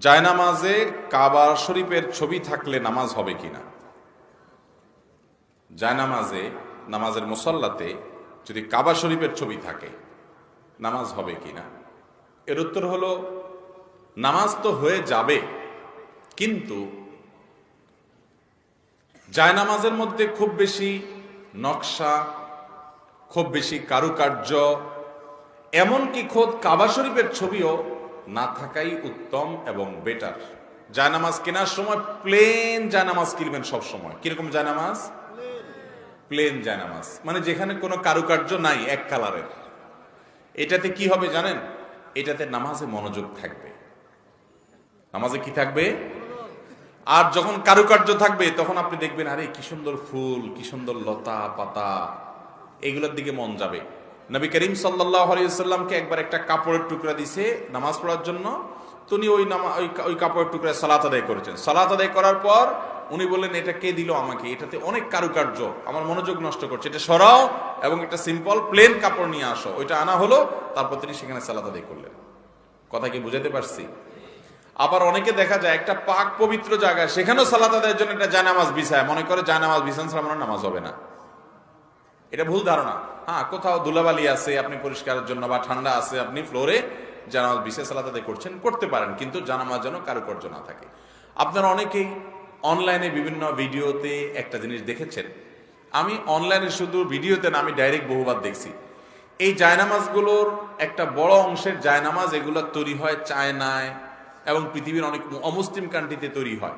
জায়নামাজে কাবা শরীফের ছবি থাকলে নামাজ হবে কিনা? জায়নামাজে, নামাজের মুসল্লাতে যদি কাবা শরীফের ছবি থাকে, নামাজ হবে কিনা? এর উত্তর হলো, নামাজ তো হয়ে যাবে, কিন্তু জায়নামাজের মধ্যে খুব বেশি নকশা, খুব বেশি কারুকার্য, এমনকি খোদ কাবা শরীফের ছবিও না থাকাই উত্তম এবং বেটার জায়নামাজ কেনার সময় প্লেন জায়নামাজ কিনবেন সব সময়। কীরকম জায়নামাজ? প্লেন জায়নামাজ। মানে যেখানে কোনো কারুকার্য নাই এক কালারের। এটাতে কি হবে জানেন? এটাতে নামাজে মনোযোগ থাকবে। নামাজে কি থাকবে? আর যখন কারুকার্য থাকবে, তখন আপনি দেখবেন, আরে কি সুন্দর ফুল, কি সুন্দর লতা পাতা, এগুলোর দিকে মন যাবে। নবী করিম সাল্লাহামকে একবার একটা কাপড়ের টুকরা দিছে নামাজ পড়ার জন্য। তো উনি ওই নামা, ওই ওই কাপড়ের টুকরা সালাত আদায় করেছেন। সালাত আদায় করার পর উনি বললেন, এটা কে দিল আমাকে? এটাতে অনেক কারুকার্য। আমার মনোযোগ নষ্ট করছে। এটা সরাও এবং একটা সিম্পল প্লেন কাপড় নিয়ে আসো। ওইটা আনা হলো, তারপর তিনি সেখানে সালাত আদায় করলেন। কথা কি বুঝাতে পারছি? আবার অনেকে দেখা যায় একটা পাক পবিত্র জায়গায় সেখানেও সালাত আদায়ের জন্য একটা জানামাজ বিছায়। মনে করে জানামাজ বিছান ছাড়া নামাজ হবে না। এটা ভুল ধারণা। হ্যাঁ কোথাও ধুলাবালি আছে, আপনি পরিষ্কারের জন্য বা ঠান্ডা আছে, আপনি ফ্লোরে জানামাজ বিশেষ আদায় করছেন, করতে পারেন, কিন্তু জানামাজ যেন কারুকার্য না থাকে। আপনারা অনেকেই অনলাইনে বিভিন্ন ভিডিওতে একটা জিনিস দেখেছেন। আমি অনলাইনে শুধু ভিডিওতে না, আমি ডাইরেক্ট বহুবার দেখছি। এই জায়নামাজগুলোর একটা বড় অংশের জায়নামাজ এগুলো তৈরি হয় চায়নায় এবং পৃথিবীর অনেক অমুসলিম কান্ট্রিতে তৈরি হয়।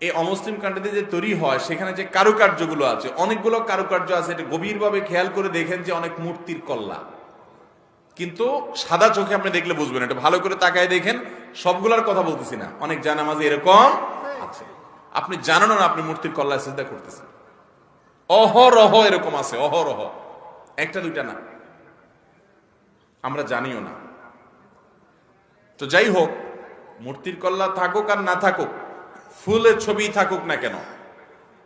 এই অমুসলিম কান্ট্রিতে যে তৈরি হয়, সেখানে যে কারুকার্যগুলো আছে, অনেকগুলো কারুকার্য আছে, এটা গভীরভাবে খেয়াল করে দেখেন যে অনেক মূর্তির কল্লা। কিন্তু সাদা চোখে আপনি দেখলে বুঝবেন, এটা ভালো করে তাকায় দেখেন, সবগুলোর কথা বলতেছি না। অনেক জানামাজে এরকম আছে। আপনি জানেন না আপনি মূর্তির কল্লায় চিন্তা করতেছেন। অহরহ এরকম আছে, অহরহ। একটা, দুইটা না। আমরা জানিও না। তো যাই হোক, মূর্তির কল্লা থাকুক আর না থাকুক ফুলের ছবি থাকুক না কেন,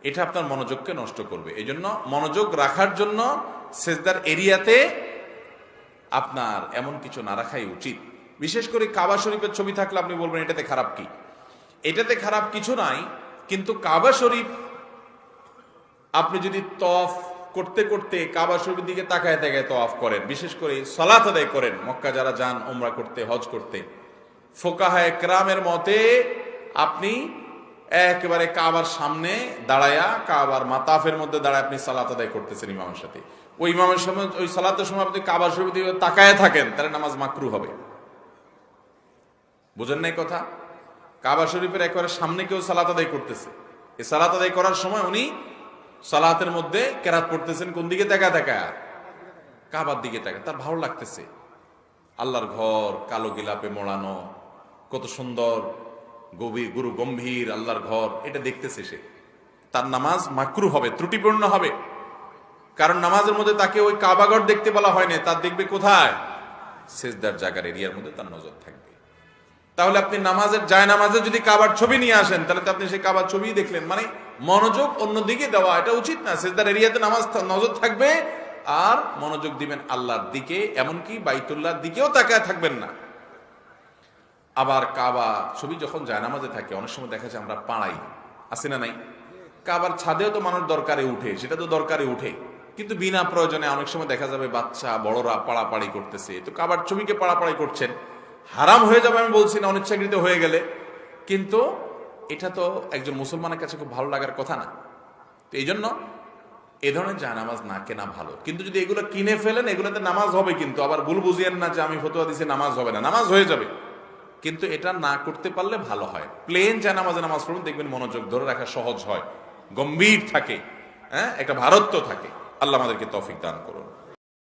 এটা আপনার মনোযোগকে নষ্ট করবে। এই জন্য মনোযোগ রাখার জন্য সেজদার এরিয়াতে আপনার এমন কিছু না রাখাই উচিত। বিশেষ করে কাবা শরীফের ছবি থাকলে আপনি বলবেন, এটাতে খারাপ কি? এটাতে খারাপ কিছু নাই, কিন্তু কাবা শরীফ, আপনি যদি তফ করতে করতে কাবা শরীফের দিকে তাকায় তাকায় তফ করেন, বিশেষ করে সলাত আদায় করেন, মক্কা যারা যান ওমরা করতে, হজ করতে ফোকাহায় ক্রামের মতে আপনি একেবারে কাবার সামনে দাঁড়ায়া, কাবার মাতাফের মধ্যে দাঁড়ায় আপনি সালাত আদায় করতেছেন ইমামের সাথে। ওই ইমামের সময়, ওই সালাতের সময় আপনি কাবার শরীফ তাকায় থাকেন, তাহলে নামাজ মাকরু হবে। বুঝেন নাই কথা? কাবা শরীফের একেবারে সামনে কেউ সালাত আদায় করতেছে। এই সালাত আদায় করার সময় উনি সালাতের মধ্যে কেরাত পড়তেছেন, কোন দিকে দেখা দেখা কাবার দিকে দেখা তার ভালো লাগতেছে। আল্লাহর ঘর, কালো গিলাপে মোড়ানো, কত সুন্দর গভীর গুরু গম্ভীর আল্লাহর ঘর, এটা দেখতেছে সে। তার নামাজ মাকরু হবে, ত্রুটিপূর্ণ হবে। কারণ নামাজের মধ্যে তাকে ওই কাবাগর দেখতে বলা হয়নি তার দেখবে কোথায়? সেজদার জায়গার এরিয়ার মধ্যে তার নজর থাকবে। তাহলে আপনি নামাজের যায় নামাজে যদি কাবার ছবি নিয়ে আসেন, তাহলে তো আপনি সেই কাবার ছবি দেখলেন। মানে মনোযোগ অন্যদিকে দেওয়া, এটা উচিত না। সেজদার এরিয়াতে নামাজ নজর থাকবে, আর মনোযোগ দিবেন আল্লাহর দিকে, এমনকি বাইতুল্লাহর দিকেও তাকায় থাকবেন না। আবার কাবা, ছবি যখন জায়নামাজে থাকে, অনেক সময় দেখা যায় আমরা পাড়াই, আছে না নাই? কাবার ছাদেও তো মানুষ দরকারে উঠে, সেটা তো দরকারে উঠে। কিন্তু বিনা প্রয়োজনে অনেক সময় দেখা যাবে বাচ্চা, বড়রা পাড়াপাড়ি করতেছে। তো কাবার ছবিকে পাড়াপাড়ি করছেন। হারাম হয়ে যাবে আমি বলছি না, অনিচ্ছাকৃত হয়ে গেলে। কিন্তু এটা তো একজন মুসলমানের কাছে খুব ভালো লাগার কথা না। তো এই জন্য এ ধরনের জায়নামাজ না কেনা ভালো। কিন্তু যদি এগুলো কিনে ফেলেন, এগুলোতে নামাজ হবে কিন্তু। আবার ভুল বুঝিয়েন না যে আমি ফতোয়া দিছি, নামাজ হবে না। নামাজ হয়ে যাবে। কিন্তু এটা না করতে পারলে ভালো হয়। প্লেন জায়নামাজে নামাজ পড়ুন, দেখবেন মনোযোগ ধরে রাখা সহজ হয়। গম্ভীর থাকে হ্যাঁ? একটা ভারত্ব থাকে। আল্লাহ আমাদেরকে তফিক দান করুন।